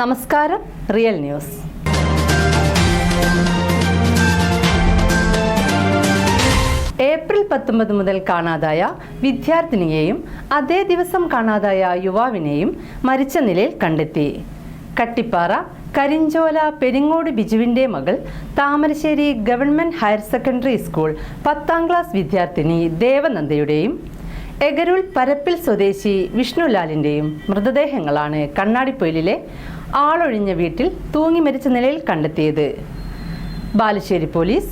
നമസ്കാരം real news. April പത്തൊമ്പത് മുതൽ കാണാതായ വിദ്യാർത്ഥിനിയെയും അതേ ദിവസം കാണാതായ യുവാവിനെയും മരിച്ച നിലയിൽ കണ്ടെത്തി. കട്ടിപ്പാറ കരിഞ്ചോല പെരിങ്ങോട് ബിജുവിന്റെ മകൾ Thamarassery government higher secondary school പത്താം ക്ലാസ് വിദ്യാർത്ഥിനി ദേവനന്ദയുടെയും എഗരൂൾ പരപ്പിൽ സ്വദേശി വിഷ്ണുലാലിന്റെയും മൃതദേഹങ്ങളാണ് കണ്ണാടിപ്പൊയിലിലെ ആളൊഴിഞ്ഞ വീട്ടിൽ തൂങ്ങി മരിച്ച നിലയിൽ കണ്ടെത്തിയത്. ബാലുശ്ശേരി പോലീസ്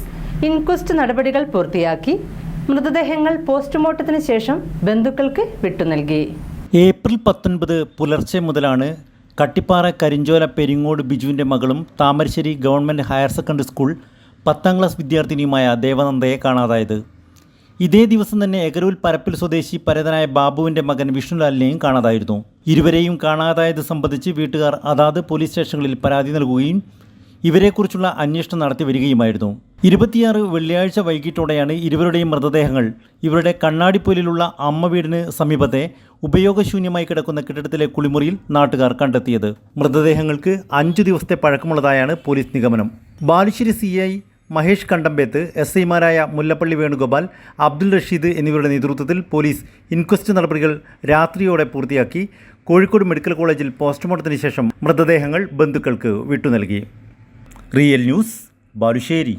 ഇൻക്വസ്റ്റ് നടപടികൾ പൂർത്തിയാക്കി മൃതദേഹങ്ങൾ പോസ്റ്റ്മോർട്ടത്തിന് ശേഷം ബന്ധുക്കൾക്ക് വിട്ടുനൽകി ഏപ്രിൽ പത്തൊൻപത് പുലർച്ചെ മുതലാണ് കട്ടിപ്പാറ കരിഞ്ചോല പെരിങ്ങോട് ബിജുവിന്റെ മകളും Thamarassery government higher secondary school പത്താം ക്ലാസ് വിദ്യാർത്ഥിനിയുമായ ദേവനന്ദയെ കാണാതായത്. ഇതേ ദിവസം തന്നെ എഗരൂൽ പരപ്പിൽ സ്വദേശി പരതനായ ബാബുവിന്റെ മകൻ വിഷ്ണുലാലിനെയും കാണാതായിരുന്നു. ഇരുവരെയും കാണാതായത് സംബന്ധിച്ച് വീട്ടുകാർ അതാത് പോലീസ് സ്റ്റേഷനുകളിൽ പരാതി നൽകുകയും ഇവരെക്കുറിച്ചുള്ള അന്വേഷണം നടത്തി വരികയുമായിരുന്നു. ഇരുപത്തിയാറ് വെള്ളിയാഴ്ച വൈകിട്ടോടെയാണ് ഇരുവരുടെയും മൃതദേഹങ്ങൾ ഇവരുടെ കണ്ണാടിപ്പൊലിലുള്ള അമ്മ വീടിന് സമീപത്തെ ഉപയോഗശൂന്യമായി കിടക്കുന്ന കെട്ടിടത്തിലെ കുളിമുറിയിൽ നാട്ടുകാർ കണ്ടെത്തിയത്. മൃതദേഹങ്ങൾക്ക് അഞ്ചു ദിവസത്തെ പഴക്കമുള്ളതായാണ് പോലീസ് നിഗമനം. ബാലുശ്ശേരി സി മഹേഷ് കണ്ടമ്പേത്ത് എസ് ഐമാരായ മുല്ലപ്പള്ളി വേണുഗോപാൽ അബ്ദുൽ റഷീദ് എന്നിവരുടെ നേതൃത്വത്തിൽ പോലീസ് ഇൻക്വസ്റ്റ് നടപടികൾ രാത്രിയോടെ പൂർത്തിയാക്കി. കോഴിക്കോട് മെഡിക്കൽ കോളേജിൽ പോസ്റ്റ്മോർട്ടത്തിന് ശേഷം മൃതദേഹങ്ങൾ ബന്ധുക്കൾക്ക് വിട്ടു നൽകി റിയൽ ന്യൂസ് ബാലുശ്ശേരി.